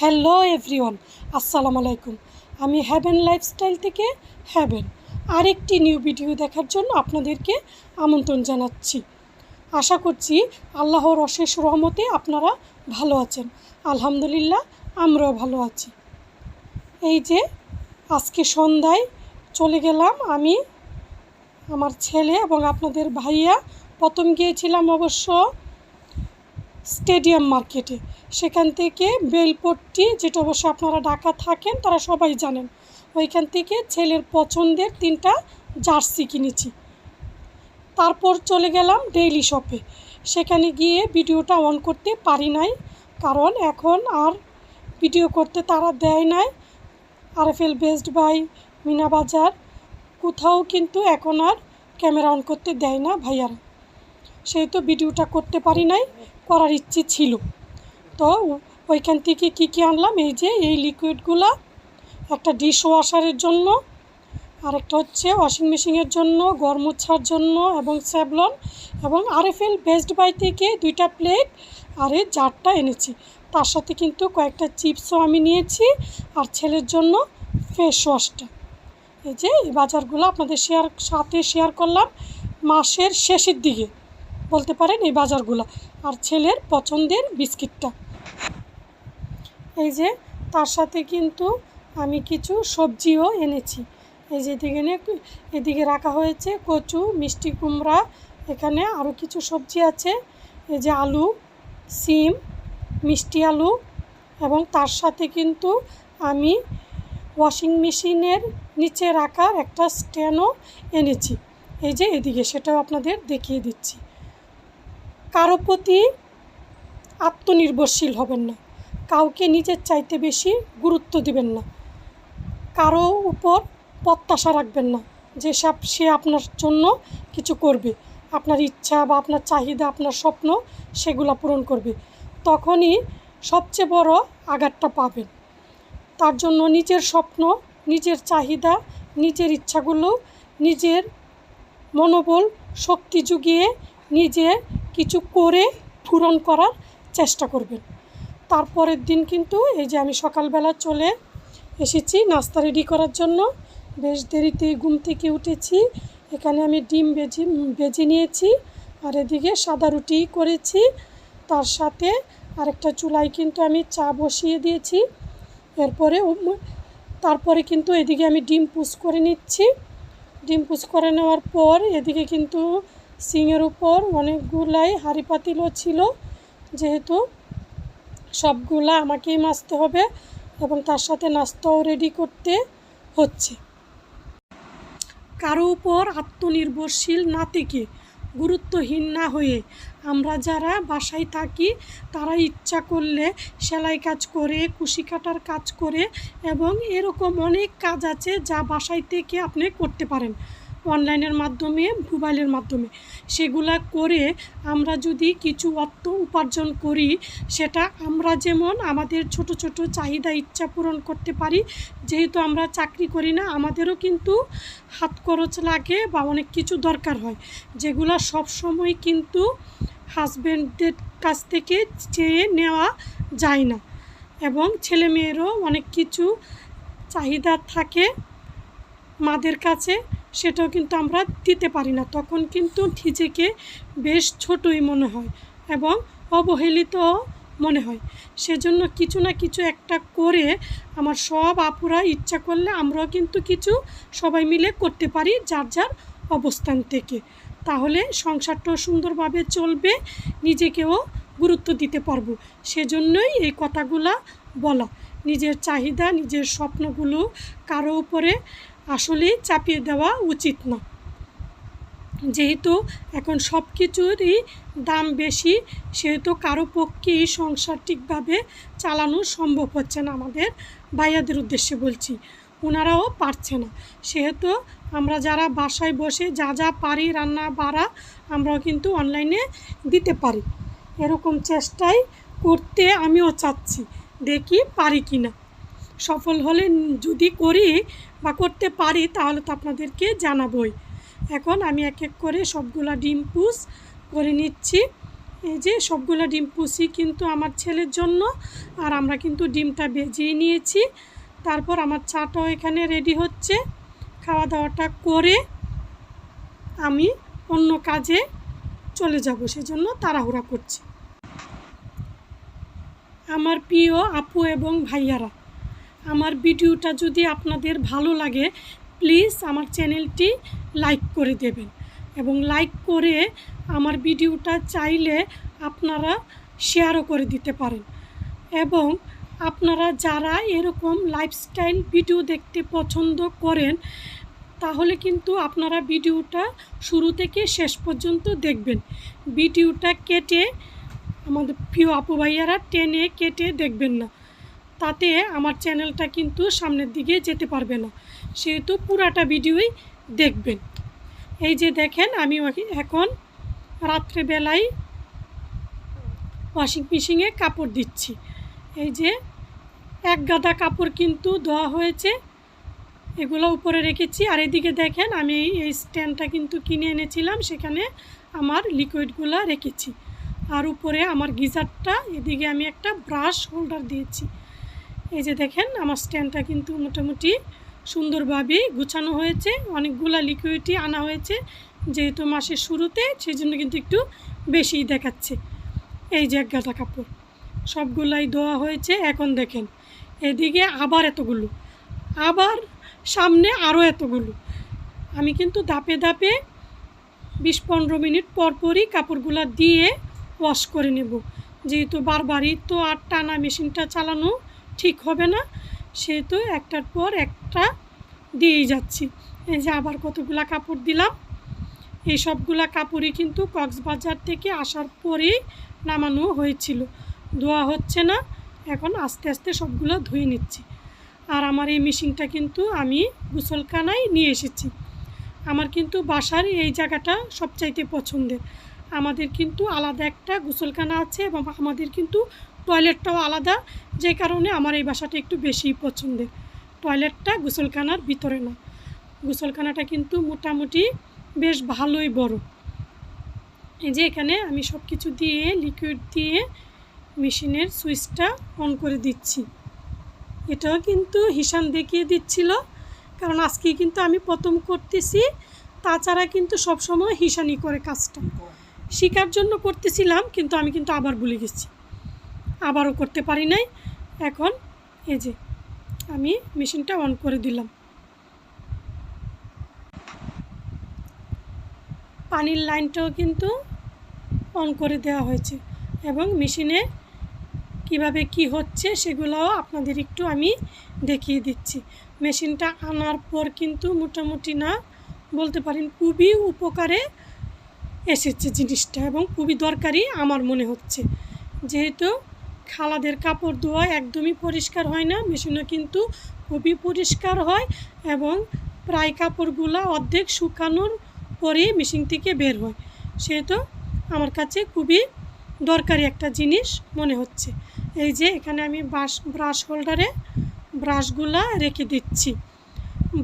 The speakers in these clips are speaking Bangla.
হ্যালো এভরিওয়ান, আসসালামু আলাইকুম। আমি হ্যাভেন লাইফস্টাইল থেকে হ্যাভেন আরেকটি নিউ ভিডিও দেখার জন্য আপনাদেরকে আমন্ত্রণ জানাচ্ছি। আশা করছি আল্লাহর অশেষ রহমতে আপনারা ভালো আছেন। আলহামদুলিল্লাহ, আমরাও ভালো আছি। এই যে, আজকে সন্ধ্যায় চলে গেলাম আমি, আমার ছেলে এবং আপনাদের ভাইয়া। প্রথম গিয়েছিলাম অবশ্য স্টেডিয়াম মার্কেটে। সেখান থেকে বেলপট্টি, যেটা অবশ্য আপনারা ঢাকা থাকেন, তারা সবাই জানেন। ওইখান থেকে ছেলের পছন্দের তিনটা জার্সি কিনেছি। তারপর চলে গেলাম ডেইলি শপে। সেখানে গিয়ে ভিডিওটা অন করতে পারি নাই, কারণ এখন আর ভিডিও করতে তারা দেয় নাই। আরএফএল বেস্ট বাই মিনা বাজার। কোথাও কিন্তু এখন আর ক্যামেরা অন করতে দেয় না ভাইয়ারা। সেহেতু ভিডিওটা করতে পারি নাই করার ইচ্ছে ছিল। তো ওইখান থেকে কী কী আনলাম? এই যে এই লিকুইডগুলো একটা ডিশ ওয়াশারের জন্য, আরেকটা হচ্ছে ওয়াশিং মেশিনের জন্য গরম মোছার জন্য এবং স্যাভলন এবং আরএফএল বেস্ট বাই থেকে দুইটা প্লেট আর এই জারটা এনেছি। তার সাথে কিন্তু কয়েকটা চিপসও আমি নিয়েছি আর ছেলের জন্য ফেস ওয়াশটা এই যে এই বাজারগুলো আপনাদের শেয়ার সাথে শেয়ার করলাম মাসের শেষের দিকে। বলতে পারেন এই বাজারগুলো। আর ছেলের পছন্দের বিস্কিটটা। এই যে, তার সাথে কিন্তু আমি কিছু সবজিও এনেছি। এই যে এদিকে এদিকে রাখা হয়েছে কচু, মিষ্টি কুমড়া, এখানে আরও কিছু সবজি আছে। এই যে আলু, সিম, মিষ্টি আলু এবং তার সাথে কিন্তু আমি ওয়াশিং মেশিনের নিচে রাখার একটা স্ট্যান্ডও এনেছি। এই যে এদিকে, সেটাও আপনাদের দেখিয়ে দিচ্ছি। কারও প্রতি আত্মনির্ভরশীল হবেন না। কাউকে নিজের চাইতে বেশি গুরুত্ব দিবেন না। কারও উপর প্রত্যাশা রাখবেন না যে সব সে আপনার জন্য কিছু করবে। আপনার ইচ্ছা বা আপনার চাহিদা, আপনার স্বপ্ন সেগুলো পূরণ করবে। তখনই সবচেয়ে বড় আঘাতটা পাবেন। তার জন্য নিজের স্বপ্ন, নিজের চাহিদা, নিজের ইচ্ছাগুলো, নিজের মনোবল শক্তি জুগিয়ে নিজে কিছু করে পূরণ করার চেষ্টা করবেন। তারপরের দিন কিন্তু এই যে আমি সকালবেলা চলে এসেছি, নাস্তা রেডি করার জন্য। বেশ দেরিতে ঘুম থেকে উঠেছি। এখানে আমি ডিম বেজে বেজে নিয়েছি আর এদিকে সাদা রুটি করেছি। তার সাথে আরেকটা চুলায় কিন্তু আমি চা বসিয়ে দিয়েছি। এরপরে তারপরে কিন্তু এদিকে আমি ডিম পুষ করে নিচ্ছি। ডিম পুষ করে নেওয়ার পর এদিকে কিন্তু সিংয়ের উপর অনেকগুলাই হাঁড়ি পাতিলও ছিল। যেহেতু সবগুলা আমাকেই মাজতে হবে এবং তার সাথে নাস্তাও রেডি করতে হচ্ছে। কারও উপর আত্মনির্ভরশীল না থেকে গুরুত্বহীন না হয়ে আমরা যারা বাসায় থাকি, তারা ইচ্ছা করলে সেলাই কাজ করে, কুশি কাটার কাজ করে এবং এরকম অনেক কাজ আছে যা বাসায় থেকে আপনি করতে পারেন। অনলাইনের মাধ্যমে, মোবাইলের মাধ্যমে। সেগুলা করে আমরা যদি কিছু অর্থ উপার্জন করি, সেটা আমরা যেমন আমাদের ছোট ছোট চাহিদা, ইচ্ছা পূরণ করতে পারি, যেহেতু আমরা চাকরি করি না, আমাদেরও কিন্তু হাত খরচ লাগে বা অনেক কিছু দরকার হয়। যেগুলো সব সময় কিন্তু হাজব্যান্ডদের কাছ থেকে চেয়ে নেওয়া যায় না এবং ছেলে মেয়েরও অনেক কিছু চাহিদা থাকে মাদের কাছে। সেটাও কিন্তু আমরা দিতে পারি না। তখন কিন্তু নিজেকে বেশ ছোটই মনে হয় এবং অবহেলিত মনে হয়। সেজন্য কিছু না কিছু একটা করে আমার সব আপুরা ইচ্ছা করলে আমরাও কিন্তু কিছু সবাই মিলে করতে পারি যার যার অবস্থান থেকে। তাহলে সংসারটাও সুন্দরভাবে চলবে, নিজেকেও গুরুত্ব দিতে পারব। সেজন্যই এই কথাগুলা বলা। নিজের চাহিদা, নিজের স্বপ্নগুলো কারও উপরে আসলেই চাপিয়ে দেওয়া উচিত না। যেহেতু এখন সব কিছুরই দাম বেশি, সেহেতু কারও পক্ষেই সংসার ঠিকভাবে চালানো সম্ভব হচ্ছে না আমাদের ভাইয়াদের উদ্দেশ্যে বলছি। ওনারাও পারছে না। সেহেতু আমরা যারা বাসায় বসে যা যা পারি রান্না বাড়া, আমরাও কিন্তু অনলাইনে দিতে পারি। এরকম চেষ্টাই করতে আমিও চাচ্ছি। দেখি পারি কি না সফল হলে যদি করি বা করতে পারি, তাহলে তো আপনাদেরকে জানাবই। এখন আমি এক এক করে সবগুলা ডিম পুষ করে নিচ্ছি। এই যে সবগুলো ডিম পুষি কিন্তু আমার ছেলের জন্য, আর আমরা কিন্তু ডিমটা বেজিয়ে নিয়েছি। তারপর আমার চাটাও এখানে রেডি হচ্ছে। খাওয়া দাওয়াটা করে আমি অন্য কাজে চলে যাব, সেজন্য তাড়াহুড়া করছি। আমার প্রিয় আপু এবং ভাইয়ারা আমার ভিডিওটা যদি আপনাদের ভালো লাগে প্লিজ আমার চ্যানেলটি লাইক করে দেবেন। এবং লাইক করে আমার ভিডিওটা চাইলে আপনারা শেয়ারও করে দিতে পারেন। এবং আপনারা যারা এরকম লাইফস্টাইল ভিডিও দেখতে পছন্দ করেন, তাহলে কিন্তু আপনারা ভিডিওটা শুরু থেকে শেষ পর্যন্ত দেখবেন। ভিডিওটা কেটে আমাদের প্রিয় আপু ভাইয়ারা টেনে কেটে দেখবেন না। তাতে আমার চ্যানেলটা কিন্তু সামনের দিকে যেতে পারবে না। সেহেতু পুরাটা ভিডিওই দেখবেন। এই যে দেখেন, আমি এখন রাত্রেবেলায় ওয়াশিং মেশিনে কাপড় দিচ্ছি। এই যে এক গাদা কাপড় কিন্তু ধোয়া হয়েছে, এগুলো উপরে রেখেছি। আর এদিকে দেখেন, আমি এই স্ট্যান্ডটা কিন্তু কিনে এনেছিলাম, সেখানে আমার লিকুইডগুলো রেখেছি। আর উপরে আমার গিজারটা, এদিকে আমি একটা ব্রাশ হোল্ডার দিয়েছি। এই যে দেখেন, আমার স্ট্যান্ডটা কিন্তু মোটামুটি সুন্দরভাবে গুছানো হয়েছে। অনেকগুলা লিকুইডই আনা হয়েছে যেহেতু মাসের শুরুতে সেই জন্য কিন্তু একটু বেশিই দেখাচ্ছে। এই যে এক গাদা কাপড়, সবগুলাই ধোয়া হয়েছে। এখন দেখেন, এদিকে আবার এতগুলো, আবার সামনে আরও এতগুলো। আমি কিন্তু ধাপে ধাপে বিশ পনেরো মিনিট পর পরই কাপড়গুলো দিয়ে ওয়াশ করে নেব। যেহেতু বারবারই তো আর টানা মেশিনটা চালানো ঠিক হবে না সেহেতু একটার পর একটা দিয়েই যাচ্ছি। এই যে আবার কতগুলা কাপড় দিলাম। এই সবগুলা কাপড়ই কিন্তু কক্সবাজার থেকে আসার পরেই নামানো হয়েছিল। ধোয়া হচ্ছে না, এখন আস্তে আস্তে সবগুলো ধুয়ে নিচ্ছি। আর আমার এই মেশিনটা কিন্তু আমি গুসলখানায় নিয়ে এসেছি। আমার কিন্তু বাসার এই জায়গাটা সবচাইতে পছন্দের। আমাদের কিন্তু আলাদা একটা গুসলখানা আছে এবং আমাদের কিন্তু টয়লেটটাও আলাদা, যে কারণে আমার এই বাসাটা একটু বেশিই পছন্দের। টয়লেটটা গোসলখানার ভিতরে না। গোসলখানাটা কিন্তু মোটামুটি বেশ ভালোই বড়। এই যে এখানে আমি সব কিছু দিয়ে লিকুইড দিয়ে মেশিনের সুইচটা অন করে দিচ্ছি। এটাও কিন্তু হিসান দেখিয়ে দিচ্ছিল, কারণ আজকে কিন্তু আমি প্রথম করতেছি। তাছাড়া কিন্তু সবসময় হিসানি করে কাজটা। শেখার জন্য করতেছিলাম, কিন্তু আমি কিন্তু আবার ভুলে গেছি। আবারও করতে পারি নাই। এখন এই যে আমি মেশিনটা অন করে দিলাম। পানির লাইনটাও কিন্তু অন করে দেওয়া হয়েছে এবং মেশিনে কীভাবে কি হচ্ছে সেগুলোও আপনাদের একটু আমি দেখিয়ে দিচ্ছি। মেশিনটা আনার পর কিন্তু মোটামুটি না বলতে পারেন খুবই উপকারে এসেছে জিনিসটা এবং খুবই দরকারি আমার মনে হচ্ছে। যেহেতু খালাদের কাপড় ধোয়া একদমই পরিষ্কার হয় না, মেশিনও কিন্তু খুবই পরিষ্কার হয় এবং প্রায় কাপড়গুলো অর্ধেক শুকানোর পরে মেশিন থেকে বের হয়। সেহেতু আমার কাছে খুবই দরকারি একটা জিনিস মনে হচ্ছে। এই যে এখানে আমি বাস, ব্রাশ হোল্ডারে ব্রাশগুলা রেখে দিচ্ছি।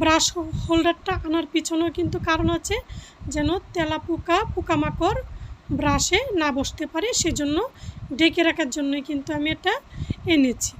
ব্রাশ হোল্ডারটা আনার পিছনেও কিন্তু কারণ আছে যেন তেলা পোকা পোকামাকড় ব্রাশে না বসতে পারে, সেজন্য ডেকে রাখার জন্যই কিন্তু আমি এটা এনেছি।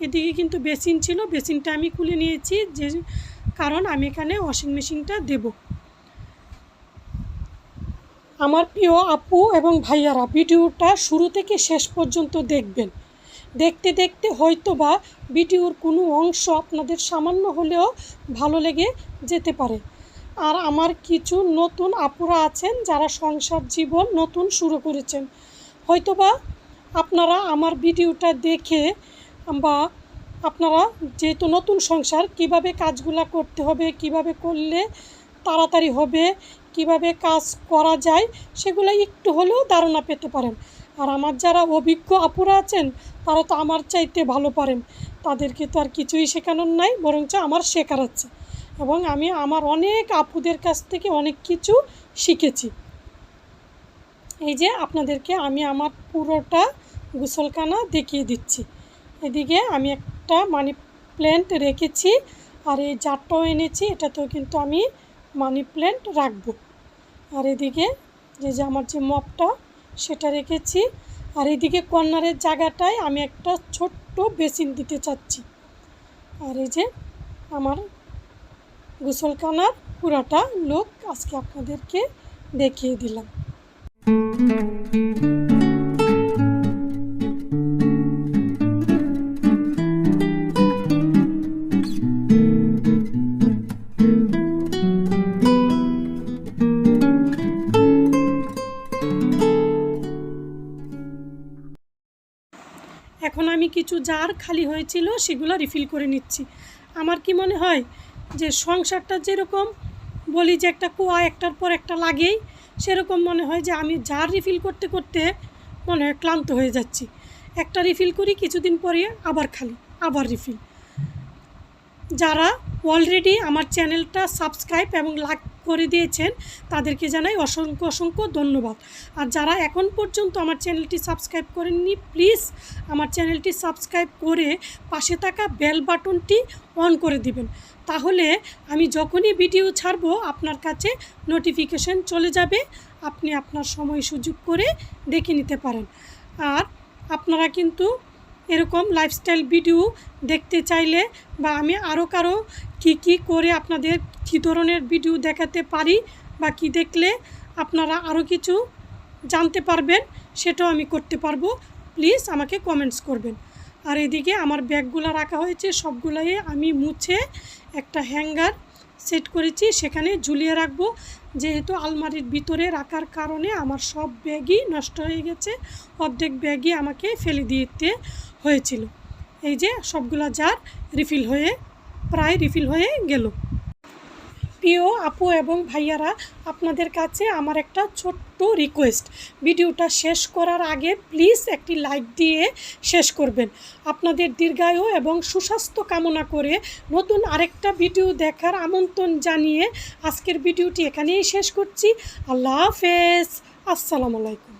এদিকে কিন্তু বেসিন ছিল, বেসিনটা আমি খুলে নিয়েছি যে কারণ আমি এখানে ওয়াশিং মেশিনটা দেবো। আমার প্রিয় আপু এবং ভাইয়ারা, ভিডিওটা শুরু থেকে শেষ পর্যন্ত দেখবেন। দেখতে দেখতে হয়তো বা ভিডিওর কোনো অংশ আপনাদের সামান্য হলেও ভালো লেগে যেতে পারে। আর আমার কিছু নতুন আপুরা আছেন যারা সংসার জীবন নতুন শুরু করেছেন। হয়তোবা আপনারা আমার ভিডিওটা দেখে বা আপনারা যেহেতু নতুন সংসার, কীভাবে কাজগুলা করতে হবে, কীভাবে করলে তাড়াতাড়ি হবে, কীভাবে কাজ করা যায় সেগুলো একটু হলেও ধারণা পেতে পারেন। আর আমার যারা অভিজ্ঞ আপুরা আছেন, তারা তো আমার চাইতে ভালো পারেন। তাদেরকে তো আর কিছুই শেখানোর নাই, বরঞ্চ আমার শেখার আছে। এবং আমি আমার অনেক আপুদের কাছ থেকে অনেক কিছু শিখেছি। এই যে আপনাদেরকে আমি আমার পুরোটা গোসলখানা দেখিয়ে দিচ্ছি। এদিকে আমি একটা মানি প্ল্যান্ট রেখেছি আর এই জারটাও এনেছি, এটাতেও কিন্তু আমি মানি প্ল্যান্ট রাখব। আর এদিকে যে যে আমার যে মপটা সেটা রেখেছি। আর এদিকে কর্নারের জায়গাটায় আমি একটা ছোট্ট বেসিন দিতে চাচ্ছি। আর এই যে আমার গোসলখানার পুরাটা লোক আজকে আপনাদেরকে দেখিয়ে দিলাম। এখন আমি কিছু জার খালি হয়েছিল, সেগুলো রিফিল করে নিচ্ছি। আমার কি মনে হয় যে সংসারটা যেরকম, বলি যে একটা কুয়া একটার পর একটা লাগেই সেরকম মনে হয় যে আমি জার রিফিল করতে করতে মনে হয় ক্লান্ত হয়ে যাচ্ছি। একটা রিফিল করি, কিছুদিন পরে আবার খালি, আবার রিফিল যারা অলরেডি আমার চ্যানেলটা সাবস্ক্রাইব এবং লাইক করে দিয়েছেন, তাদেরকে জানাই অসংখ্য অসংখ্য ধন্যবাদ। আর যারা এখন পর্যন্ত আমার চ্যানেলটি সাবস্ক্রাইব করেননি প্লিজ আমার চ্যানেলটি সাবস্ক্রাইব করে পাশে থাকা বেল বাটনটি অন করে দিবেন। তাহলে আমি যখনই ভিডিও ছাড়বো, আপনার কাছে নোটিফিকেশন চলে যাবে। আপনি আপনার সময় সুযোগ করে দেখে নিতে পারেন। আর আপনারা কিন্তু এরকম লাইফস্টাইল ভিডিও দেখতে চাইলে বা আমি আরও কারও কি কি করে আপনাদের কী ধরনের ভিডিও দেখাতে পারি বা কি দেখলে আপনারা আরও কিছু জানতে পারবেন, সেটাও আমি করতে পারব। প্লিজ আমাকে কমেন্টস করবেন। আর এদিকে আমার ব্যাগগুলো রাখা হয়েছে, সবগুলোই আমি মুছে একটা হ্যাঙ্গার সেট করেছি, সেখানে ঝুলিয়ে রাখব। যেহেতু আলমারির ভিতরে রাখার কারণে আমার সব ব্যাগই নষ্ট হয়ে গেছে, অর্ধেক ব্যাগই আমাকে ফেলে দিতে হয়েছিল। এই যে সবগুলো জার রিফিল হয়ে, প্রায় রিফিল হয়ে গেল। প্রিয় আপু এবং ভাইয়ারা, আপনাদের কাছে আমার একটা ছোট্ট রিকোয়েস্ট ভিডিওটা শেষ করার আগে প্লিজ একটি লাইক দিয়ে শেষ করবেন। আপনাদের দীর্ঘায়ু এবং সুস্বাস্থ্য কামনা করে নতুন আরেকটা ভিডিও দেখার আমন্ত্রণ জানিয়ে আজকের ভিডিওটি এখানেই শেষ করছি। আল্লাহ হাফেজ। আসসালামু আলাইকুম।